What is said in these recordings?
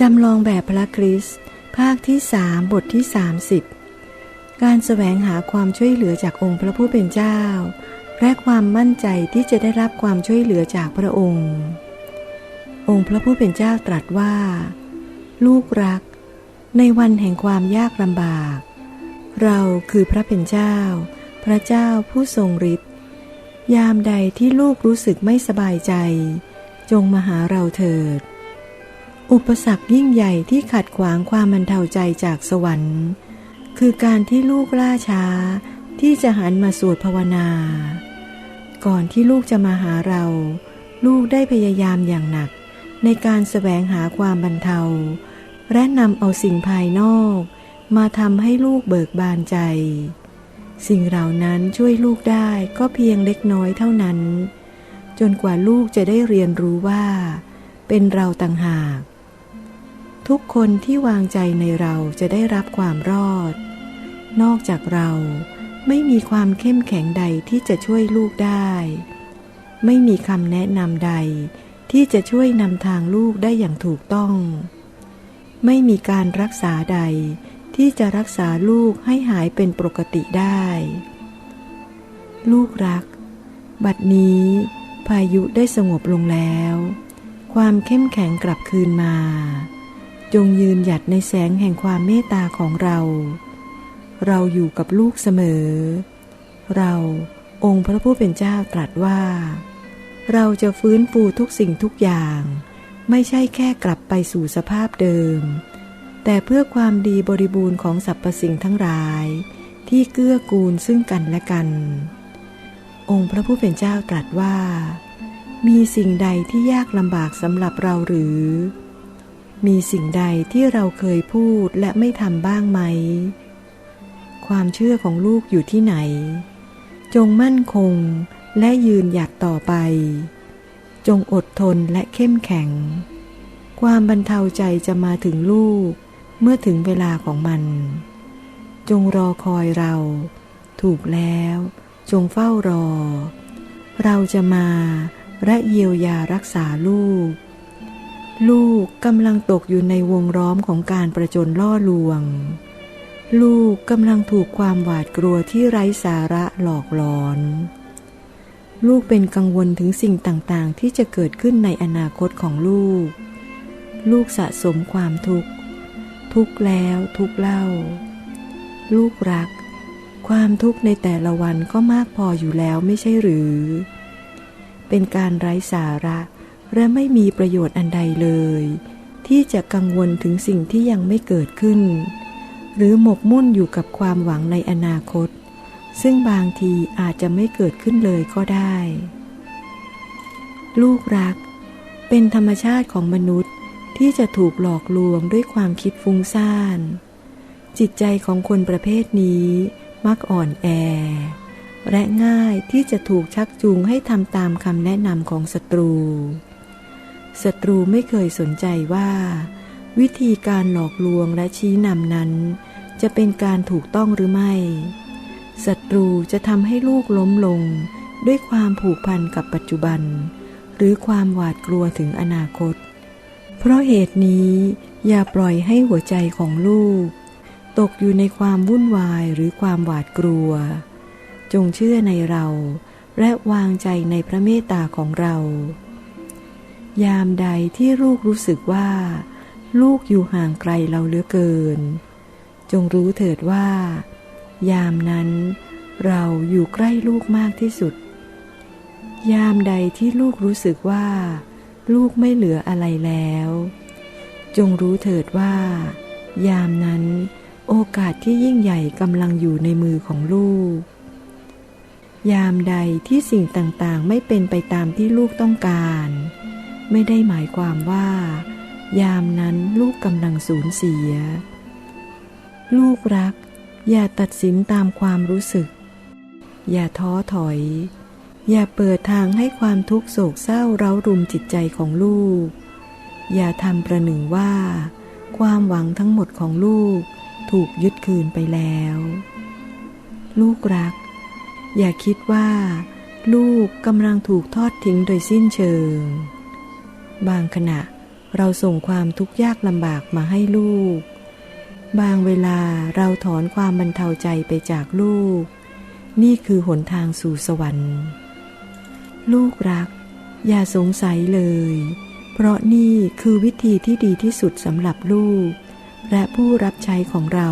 จำลองแบบพระคริสต์ภาคที่สามบทที่สามสิบการแสวงหาความช่วยเหลือจากองค์พระผู้เป็นเจ้า และความมั่นใจที่จะได้รับความช่วยเหลือจากพระองค์ องค์พระผู้เป็นเจ้าตรัสว่า ลูกรัก ในวันแห่งความยากลำบาก เราคือพระเป็นเจ้า พระเจ้าผู้ทรงฤทธิ์ยามใดที่ลูกรู้สึกไม่สบายใจ จงมาหาเราเถิด อุปสรรคยิ่งใหญ่ที่ขัดขวางความบรรเทาใจจากสวรรค์ คือการที่ลูกล่าช้าที่จะหันมาสวดภาวนา ก่อนที่ลูกจะมาหาเรา ลูกได้พยายามอย่างหนัก ในการแสวงหาความบรรเทา และนำเอาสิ่งภายนอก มาทำให้ลูกเบิกบานใจ สิ่งเหล่านั้นช่วยลูกได้ก็เพียงเล็กน้อยเท่านั้น จนกว่าลูกจะได้เรียนรู้ว่า เป็นเราต่างหาก ทุกคนที่วางใจในเราจะได้รับความรอด นอกจากเราไม่มีความเข้มแข็งใดที่จะช่วยลูกได้ ไม่มีคำแนะนำใดที่จะช่วยนำทางลูกได้อย่างถูกต้อง ไม่มีการรักษาใดที่จะรักษาลูกให้หายเป็นปกติได้ ลูกรัก บัดนี้พายุได้สงบลงแล้ว ความเข้มแข็งกลับคืนมา จงยืนหยัดในแสงแห่งความเมตตาของเรา เราอยู่กับลูกเสมอ เราองค์พระผู้เป็นเจ้าตรัสว่า เราจะฟื้นฟูทุกสิ่งทุกอย่าง ไม่ใช่แค่กลับไปสู่สภาพเดิม แต่เพื่อความดีบริบูรณ์ของสรรพสิ่งทั้งหลาย ที่เกื้อกูลซึ่งกันและกัน องค์พระผู้เป็นเจ้าตรัสว่า มีสิ่งใดที่ยากลำบากสำหรับเราหรือ มีสิ่งใดที่เราเคยพูดและไม่ทำบ้างไหม ความเชื่อของลูกอยู่ที่ไหน จงมั่นคงและยืนหยัดต่อไป จงอดทนและเข้มแข็ง ความบรรเทาใจจะมาถึงลูกเมื่อถึงเวลาของมัน จงรอคอยเรา ถูกแล้ว จงเฝ้ารอ เราจะมาและเยียวยารักษาลูก ลูกกำลังตกอยู่ในวงล้อมของการประจนล่อลวง ลูกกำลังถูกความหวาดกลัวที่ไร้สาระหลอกหลอน ลูกเป็นกังวลถึงสิ่งต่างๆ ที่จะเกิดขึ้นในอนาคตของลูก ลูกสะสมความทุกข์ ทุกแล้วทุกเล่า ลูกรัก ความทุกข์ในแต่ละวันก็มากพออยู่แล้วไม่ใช่หรือ เป็นการไร้สาระ และไม่มีประโยชน์อันใดเลย ที่จะกังวลถึงสิ่งที่ยังไม่เกิดขึ้น หรือหมกมุ่นอยู่กับความหวังในอนาคต ซึ่งบางทีอาจจะไม่เกิดขึ้นเลยก็ได้ ลูกรัก เป็นธรรมชาติของมนุษย์ที่จะถูกหลอกลวงด้วยความคิดฟุ้งซ่าน จิตใจของคนประเภทนี้มักอ่อนแอ และง่ายที่จะถูกชักจูงให้ทำตามคำแนะนำของศัตรู ศัตรูไม่เคยสนใจว่า วิธีการหลอกลวงและชี้นำนั้น จะเป็นการถูกต้องหรือไม่ศัตรูจะทำให้ลูกล้มลง ด้วยความผูกพันกับปัจจุบัน หรือความหวาดกลัวถึงอนาคต เพราะเหตุนี้อย่าปล่อยให้หัวใจของลูก ตกอยู่ในความวุ่นวายหรือความหวาดกลัว จงเชื่อในเรา และวางใจในพระเมตตาของเรา ยามใดที่ลูกรู้สึกว่า ลูกอยู่ห่างไกลเราเหลือเกิน จงรู้เถิดว่า ยามนั้นเราอยู่ใกล้ลูกมากที่สุด ยามใดที่ลูกรู้สึกว่า ลูกไม่เหลืออะไรแล้ว จงรู้เถิดว่า ยามนั้น โอกาสที่ยิ่งใหญ่กำลังอยู่ในมือของลูก ยามใดที่สิ่งต่างๆไม่เป็นไปตามที่ลูกต้องการ ไม่ได้หมายความว่า ยามนั้นลูกกำลังสูญเสีย ลูกรัก อย่าตัดสินตามความรู้สึก อย่าท้อถอย อย่าเปิดทางให้ความทุกข์โศกเศร้าเร้ารุมจิตใจของลูก อย่าทำประหนึ่งว่า ความหวังทั้งหมดของลูกถูกยึดคืนไปแล้ว ลูกรัก อย่าคิดว่า ลูกกำลังถูกทอดทิ้งโดยสิ้นเชิง บางขณะเราส่งความทุกข์ยากลำบากมาให้ลูก บางเวลาเราถอนความบรรเทาใจไปจากลูก นี่คือหนทางสู่สวรรค์ ลูกรัก อย่าสงสัยเลย เพราะนี่คือวิธีที่ดีที่สุดสำหรับลูก และผู้รับใช้ของเรา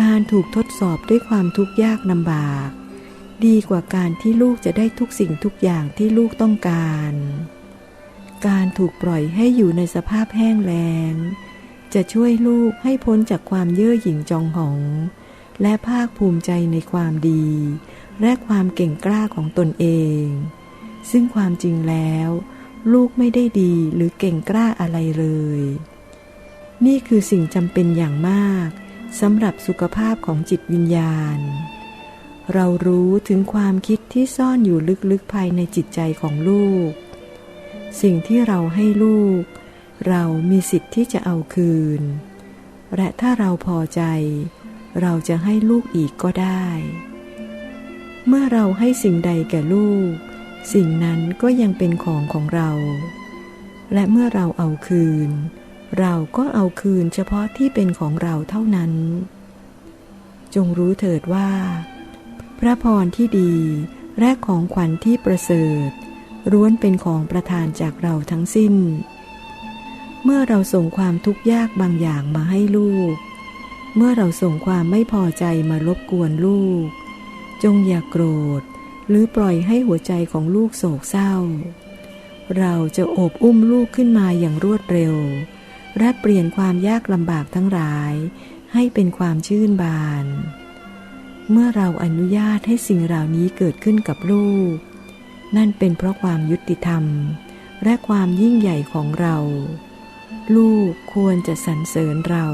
การถูกทดสอบด้วยความทุกข์ยากลำบาก ดีกว่าการที่ลูกจะได้ทุกสิ่งทุกอย่างที่ลูกต้องการ การถูกปล่อยให้อยู่ในสภาพแห้งแล้ง จะช่วยลูกให้พ้นจากความเย่อหยิ่งจองหอง และภาคภูมิใจในความดี และความเก่งกล้าของตนเอง ซึ่งความจริงแล้ว ลูกไม่ได้ดีหรือเก่งกล้าอะไรเลย นี่คือสิ่งจำเป็นอย่างมากสำหรับสุขภาพของจิตวิญญาณ เรารู้ถึงความคิดที่ซ่อนอยู่ลึกๆภายในจิตใจของลูก สิ่งที่เราให้ลูก เรามีสิทธิ์ที่จะเอาคืน และถ้าเราพอใจ เราจะให้ลูกอีกก็ได้ เมื่อเราให้สิ่งใดแก่ลูก สิ่งนั้นก็ยังเป็นของของเรา และเมื่อเราเอาคืน เราก็เอาคืนเฉพาะที่เป็นของเราเท่านั้น จงรู้เถิดว่า พระพรที่ดีและของขวัญที่ประเสริฐ ล้วนเป็นของประทานจากเราทั้งสิ้น เมื่อเราส่งความทุกข์ยากบางอย่างมาให้ลูก เมื่อเราส่งความไม่พอใจมารบกวนลูก จงอย่ากโกรธ หรือปล่อยให้หัวใจของลูกโศกเศร้า เราจะโอบอุ้มลูกขึ้นมาอย่างรวดเร็ว และเปลี่ยนความยากลำบากทั้งหลาย ให้เป็นความชื่นบาน เมื่อเราอนุญาตให้สิ่งเหล่านี้เกิดขึ้นกับลูก นั่นเป็นเพราะความยุติธรรม และความยิ่งใหญ่ของเรา ลูกควรจะสรรเสริญเรา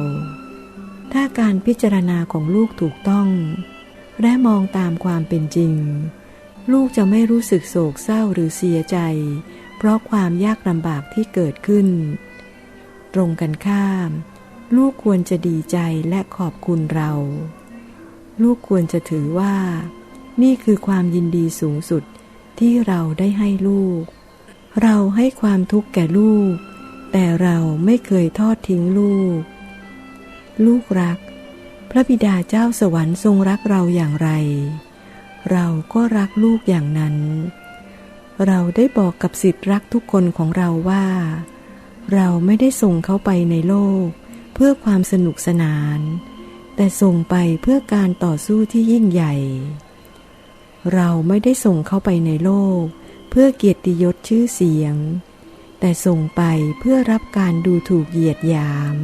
ถ้าการพิจารณาของลูกถูกต้อง และมองตามความเป็นจริง ลูกจะไม่รู้สึกโศกเศร้าหรือเสียใจ เพราะความยากลำบากที่เกิดขึ้น ตรงกันข้าม ลูกควรจะดีใจและขอบคุณเรา ลูกควรจะถือว่า นี่คือความยินดีสูงสุด ที่เราได้ให้ลูก เราให้ความทุกข์แก่ลูก แต่เราไม่เคยทอดทิ้งลูก ลูกรัก พระบิดาเจ้าสวรรค์ทรงรักเราอย่างไร เราก็รักลูกอย่างนั้น เราได้บอกกับสิทธิ์รักทุกคนของเราว่า เราไม่ได้ส่งเขาไปในโลก เพื่อความสนุกสนาน แต่ส่งไปเพื่อการต่อสู้ที่ยิ่งใหญ่ เราไม่ได้ส่งเขาไปในโลก เพื่อเกียรติยศชื่อเสียง แต่ส่งไปเพื่อรับการดูถูกเหยียดหยาม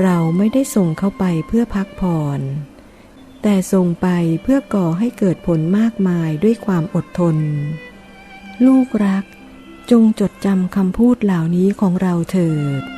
เราไม่ได้ส่งเขาไปเพื่อพักผ่อน แต่ส่งไปเพื่อก่อให้เกิดผลมากมายด้วยความอดทน ลูกรักจงจดจำคำพูดเหล่านี้ของเราเถิด